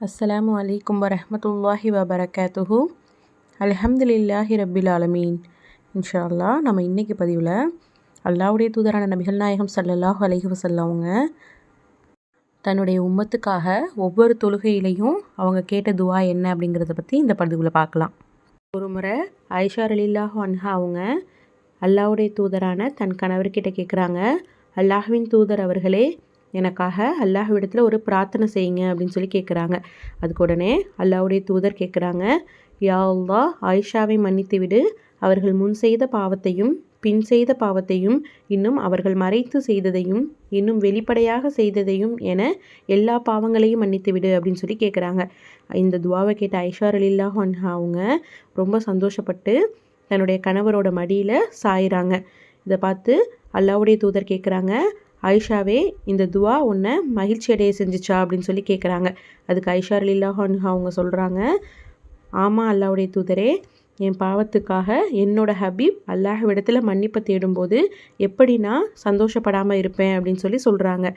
அஸ்லாம் வலைக்கம் வரமத்துல்லாஹி வபரகாத்துஹு. அல்ஹம்துலில்லாஹி ரபில் ஆலமீன். இன்ஷா அல்லாஹ் நம்ம இன்றைக்கி பதிவில் அல்லாவுடைய தூதரான நபிகள் நாயகம் ஸல்லல்லாஹு அலைஹி வசல்லவங்க தன்னுடைய உம்மத்துக்காக ஒவ்வொரு தொழுகையிலையும் அவங்க கேட்ட துவா என்ன அப்படிங்கிறத பற்றி இந்த பதிவில் பார்க்கலாம். ஒரு முறை ஐஷா அலில்லாஹு அன்ஹா அவங்க அல்லாவுடைய தூதரான தன் கணவர்கிட்ட கேட்குறாங்க அல்லாஹ்வின் தூதர் அவர்களே எனக்காக அல்லாஹ்விடத்தில் ஒரு பிரார்த்தனை செய்யுங்க அப்படின்னு சொல்லி கேட்குறாங்க அதுக்கு உடனே அல்லாவுடைய தூதர் கேட்குறாங்க யா அல்லாஹ் ஆயிஷாவை மன்னித்து விடு. அவர்கள் முன் செய்த பாவத்தையும் பின் செய்த பாவத்தையும் இன்னும் அவர்கள் மறைத்து செய்ததையும் இன்னும் வெளிப்படையாக செய்ததையும் என எல்லா பாவங்களையும் மன்னித்து விடு அப்படின்னு சொல்லி கேட்குறாங்க இந்த துவாவை கேட்ட ஐஷா அலில்லாஹ் அவங்க ரொம்ப சந்தோஷப்பட்டு தன்னுடைய கணவரோட மடியில் சாயிறாங்க. இதை பார்த்து அல்லாவுடைய தூதர் கேட்குறாங்க ஆயிஷாவே இந்த துவா உன்னை மகிழ்ச்சி அடைய செஞ்சுச்சா அப்படின்னு சொல்லி கேட்குறாங்க அதுக்கு ஐஷா அலில்லாஹ் அவங்க சொல்கிறாங்க ஆமாம் அல்லாவுடைய தூதரே என் பாவத்துக்காக என்னோட ஹபீப் அல்லாஹ்விடத்தில் மன்னிப்பை தேடும்போது எப்படி நான் சந்தோஷப்படாமல் இருப்பேன் அப்படின்னு சொல்லி சொல்கிறாங்க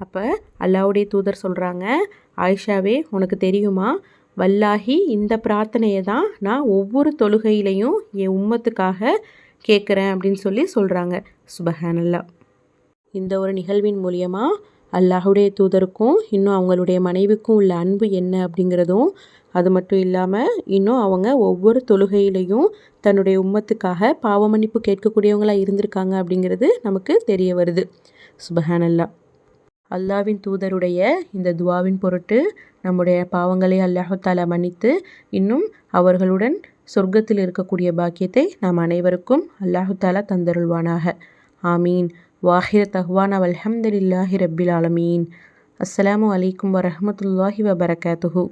அப்போ அல்லாவுடைய தூதர் சொல்கிறாங்க ஆயிஷாவே உனக்கு தெரியுமா? வல்லாஹி இந்த பிரார்த்தனையை தான் நான் ஒவ்வொரு தொழுகையிலையும் என் உம்மத்துக்காக கேட்குறேன் அப்படின்னு சொல்லி சொல்கிறாங்க சுபஹானல்லா. இந்த ஒரு நிகழ்வின் மூலியமாக அல்லாஹுடைய தூதருக்கும் இன்னும் அவங்களுடைய மனைவிக்கும் உள்ள அன்பு என்ன அப்படிங்கிறதும் அது மட்டும் இல்லாமல் இன்னும் அவங்க ஒவ்வொரு தொழுகையிலையும் தன்னுடைய உம்மத்துக்காக பாவ மன்னிப்பு கேட்கக்கூடியவங்களாக இருந்திருக்காங்க அப்படிங்கிறது நமக்கு தெரிய வருது. சுபஹானல்லா. அல்லாவின் தூதருடைய இந்த துவாவின் பொருட்டு நம்முடைய பாவங்களை அல்லாஹாலா மன்னித்து இன்னும் அவர்களுடன் சொர்க்கத்தில் இருக்கக்கூடிய பாக்கியத்தை நாம் அனைவருக்கும் அல்லாஹு தாலா தந்தருள்வானாக. ஆமீன். واخر تهوانا والحمد لله رب العالمين. السلام عليكم ورحمة الله وبركاته.